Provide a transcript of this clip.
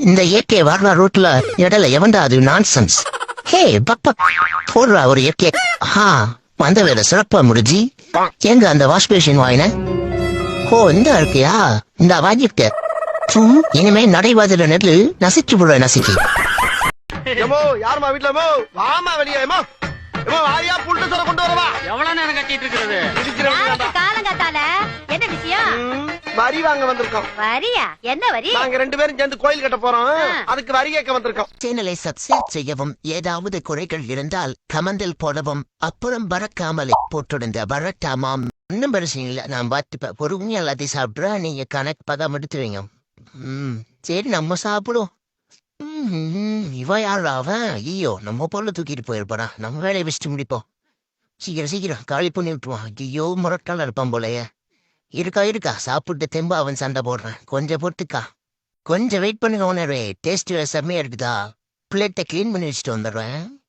இந்த ஏகே வர்ற ரூட்ல இடையில எவன்டா அது நான்சென்ஸ் ஹே பப்பா போடுறா ஒரு ஏகே ஆ வந்த வேலை சிறப்பா முடிஞ்சு எங்க அந்த வாஷ் பேஷன் வாயின ஓ இந்த இருக்கியா இந்த வாங்கிட்ட இனிமே நடைபாதையில நெல்லு நசிச்சு விடுற நசிக்கு. எமோ யாருமா வீட்டுல எமோ வாமா வெளியே எமோ எமோ வாரியா புல்ட்டு சொல்ல கொண்டு வரவா? எவ்வளவு நேரம் கட்டிட்டு இருக்கிறது? இருக்கிறவங்க காலங்காத்தால என்ன விஷயம்? வரி வாங்க வந்திருக்கோம். வரியா? என்ன வரி? நாங்க ரெண்டு பேரும் சேர்ந்து கோயில் கட்ட போறோம். அதுக்கு வரி கேட்க வந்திருக்கோம். சேனலை சப்ஸ்கிரைப் செய்யவும் ஏதாவது குறைகள் இருந்தால் கமெண்டில் போடவும் அப்புறம் பறக்காமலே போட்டிருந்த வரட்டாமாம். ஒன்றும் பிரச்சனை இல்லை. நான் பார்த்துப்பேன் பொறுமையாக எல்லாத்தையும் சாப்பிட்றா. நீங்க கணக்கு பதம் எடுத்துவீங்க ம். சரி நம்ம சாப்பிடுவோம். இவன் யார் அவன் ஐயோ நம்ம பொருளை தூக்கிட்டு போயிருப்பான் நம்ம வேலையை வச்சுட்டு முடிப்போம். சீக்கிரம் சீக்கிரம். காலி பண்ணி விட்டுருவான் ஐயோ முரட்டால இருப்பான் போலயே. இருக்கா இருக்கா? சாப்பிட்டு தெம்பா அவன் சண்டை போடுறான். கொஞ்சம் பொறுத்துக்கா. கொஞ்சம் வெயிட் பண்ணுங்க உணர்வே டேஸ்ட் செம்மையா இருக்குதா? பிளேட்டை க்ளீன் பண்ணி வச்சுட்டு வந்துடுறேன்.